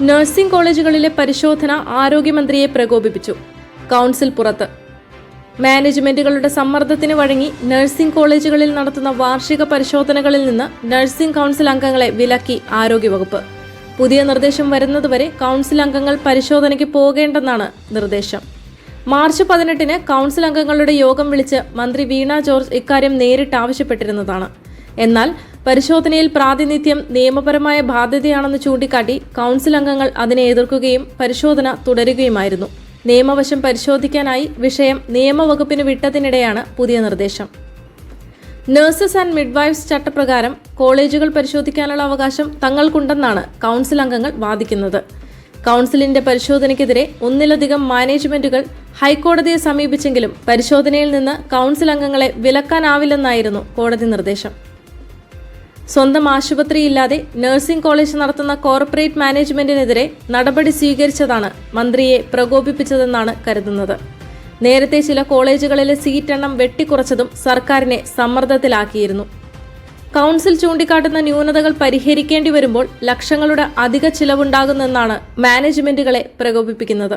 Nursing കോളേജുകളിലെ പരിശോധന ആരോഗ്യമന്ത്രിയെ പ്രകോപിപ്പിച്ചു. Council പുറത്ത്. മാനേജ്മെന്റുകളുടെ സമ്മർദ്ദത്തിന് വഴങ്ങി നഴ്സിംഗ് കോളേജുകളിൽ നടത്തുന്ന വാർഷിക പരിശോധനകളിൽ നിന്ന് നഴ്സിംഗ് കൗൺസിൽ അംഗങ്ങളെ വിലക്കി ആരോഗ്യവകുപ്പ്. പുതിയ നിർദ്ദേശം വരുന്നതുവരെ കൗൺസിൽ അംഗങ്ങൾ പരിശോധനയ്ക്ക് പോകേണ്ടെന്നാണ് നിർദ്ദേശം. മാർച്ച് പതിനെട്ടിന് കൗൺസിൽ അംഗങ്ങളുടെ യോഗം വിളിച്ച് മന്ത്രി വീണ ജോർജ് ഇക്കാര്യം നേരിട്ട് ആവശ്യപ്പെട്ടിരുന്നതാണ്. എന്നാൽ പരിശോധനയിൽ പ്രാതിനിധ്യം നിയമപരമായ ബാധ്യതയാണെന്ന് ചൂണ്ടിക്കാട്ടി കൗൺസിൽ അംഗങ്ങൾ അതിനെ എതിർക്കുകയും പരിശോധന തുടരുകയുമായിരുന്നു. നിയമവശം പരിശോധിക്കാനായി വിഷയം നിയമവകുപ്പിന് വിട്ടതിനിടെയാണ് പുതിയ നിർദ്ദേശം. നഴ്സസ് ആൻഡ് മിഡ്വൈഫ്സ് ചട്ടപ്രകാരം കോളേജുകൾ പരിശോധിക്കാനുള്ള അവകാശം തങ്ങൾക്കുണ്ടെന്നാണ് കൗൺസിൽ അംഗങ്ങൾ വാദിക്കുന്നത്. കൗൺസിലിന്റെ പരിശോധനയ്ക്കെതിരെ ഒന്നിലധികം മാനേജ്മെന്റുകൾ ഹൈക്കോടതിയെ സമീപിച്ചെങ്കിലും പരിശോധനയിൽ നിന്ന് കൗൺസിൽ അംഗങ്ങളെ വിലക്കാനാവില്ലെന്നായിരുന്നു കോടതി നിർദ്ദേശം. സ്വന്തം ആശുപത്രിയില്ലാതെ നഴ്സിംഗ് കോളേജ് നടത്തുന്ന കോർപ്പറേറ്റ് മാനേജ്മെന്റിനെതിരെ നടപടി സ്വീകരിച്ചതാണ് മന്ത്രിയെ പ്രകോപിപ്പിച്ചതെന്നാണ് കരുതുന്നത്. നേരത്തെ ചില കോളേജുകളിലെ സീറ്റ് എണ്ണം വെട്ടിക്കുറച്ചതും സർക്കാരിനെ സമ്മർദ്ദത്തിലാക്കിയിരുന്നു. കൗൺസിൽ ചൂണ്ടിക്കാട്ടുന്ന ന്യൂനതകൾ പരിഹരിക്കേണ്ടി വരുമ്പോൾ ലക്ഷങ്ങളുടെ അധിക ചിലവുണ്ടാകുന്നെന്നാണ് മാനേജ്മെന്റുകളെ പ്രകോപിപ്പിക്കുന്നത്.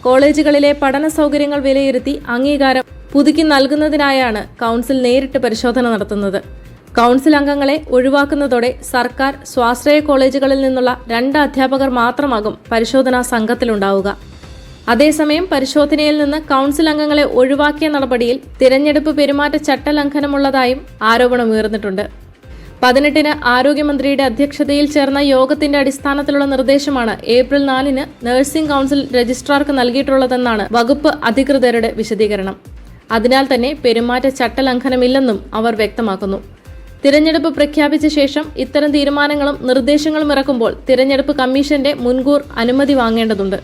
കോളേജുകളിലെ പഠന സൗകര്യങ്ങൾ വിലയിരുത്തി അംഗീകാരം പുതുക്കി നൽകുന്നതിനായാണ് കൗൺസിൽ നേരിട്ട് പരിശോധന നടത്തുന്നത്. കൗൺസിൽ അംഗങ്ങളെ ഒഴിവാക്കുന്നതോടെ സർക്കാർ സ്വാശ്രയ കോളേജുകളിൽ നിന്നുള്ള രണ്ട് അധ്യാപകർ മാത്രമാകും പരിശോധനാ സംഘത്തിലുണ്ടാവുക. അതേസമയം പരിശോധനയിൽ നിന്ന് കൗൺസിൽ അംഗങ്ങളെ ഒഴിവാക്കിയ നടപടിയിൽ തിരഞ്ഞെടുപ്പ് പെരുമാറ്റ ചട്ടലംഘനമുള്ളതായും ആരോപണമുയർന്നിട്ടുണ്ട്. പതിനെട്ടിന് ആരോഗ്യമന്ത്രിയുടെ അധ്യക്ഷതയിൽ ചേർന്ന യോഗത്തിന്റെ അടിസ്ഥാനത്തിലുള്ള നിർദ്ദേശമാണ് ഏപ്രിൽ നാലിന് നഴ്സിംഗ് കൗൺസിൽ രജിസ്ട്രാർക്ക് നൽകിയിട്ടുള്ളതെന്നാണ് വകുപ്പ് അധികൃതരുടെ വിശദീകരണം. അതിനാൽ തന്നെ പെരുമാറ്റ ചട്ടലംഘനമില്ലെന്നും അവർ വ്യക്തമാക്കുന്നു. തിരഞ്ഞെടുപ്പ് പ്രഖ്യാപിച്ച ശേഷം ഇത്തരം തീരുമാനങ്ങളും നിർദ്ദേശങ്ങളും ഇറക്കുമ്പോൾ തിരഞ്ഞെടുപ്പ് കമ്മീഷന്റെ മുൻകൂർ അനുമതി വാങ്ങേണ്ടതുണ്ട്.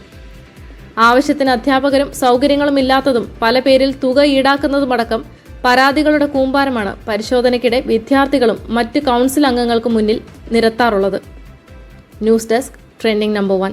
ആവശ്യത്തിന് അധ്യാപകരും സൗകര്യങ്ങളും ഇല്ലാത്തതും പല പേരിൽ തുക ഈടാക്കുന്നതുമടക്കം പരാതികളുടെ കൂമ്പാരമാണ് പരിശോധനയ്ക്കിടെ വിദ്യാർത്ഥികളും മറ്റ് കൗൺസിൽ അംഗങ്ങൾക്കും മുന്നിൽ നിരത്താറുള്ളത്. News desk trending number one.